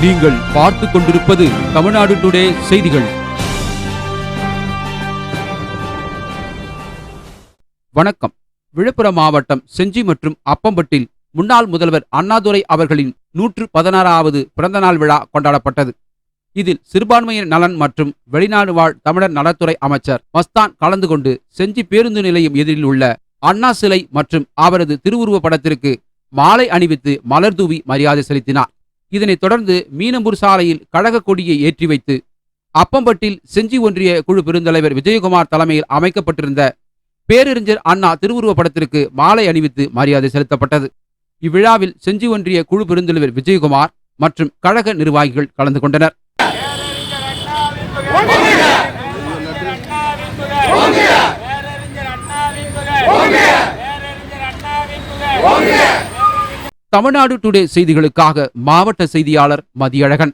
நீங்கள் பார்த்துக் கொண்டிருப்பது தமிழ்நாடு டுடே செய்திகள். வணக்கம். விழுப்புரம் மாவட்டம் செஞ்சி மற்றும் அப்பம்பட்டில் முன்னாள் முதல்வர் அண்ணாதுரை அவர்களின் நூற்று பதினாறாவது பிறந்தநாள் விழா கொண்டாடப்பட்டது. இதில் சிறுபான்மையின் நலன் மற்றும் வெளிநாடு வாழ் தமிழர் நலத்துறை அமைச்சர் மஸ்தான் கலந்து கொண்டு செஞ்சி பேருந்து நிலையம் எதிரில் உள்ள அண்ணா சிலை மற்றும் அவரது திருவுருவ படத்திற்கு மாலை அணிவித்து மலர் தூவி மரியாதை செலுத்தினார். இதனைத் தொடர்ந்து மீனம்பூர் சாலையில் கழக கொடியை ஏற்றி வைத்து அப்பம்பட்டில் செஞ்சி ஒன்றிய குழு பெருந்தலைவர் விஜயகுமார் தலைமையில் அமைக்கப்பட்டிருந்த பேரறிஞர் அண்ணா திருவுருவ படத்திற்கு மாலை அணிவித்து மரியாதை செலுத்தப்பட்டது. இவ்விழாவில் செஞ்சி ஒன்றிய குழு பெருந்தலைவர் விஜயகுமார் மற்றும் கழக நிர்வாகிகள் கலந்து கொண்டனர். தமிழ்நாடு டுடே செய்திகளுக்காக மாவட்ட செய்தியாளர் மதியழகன்.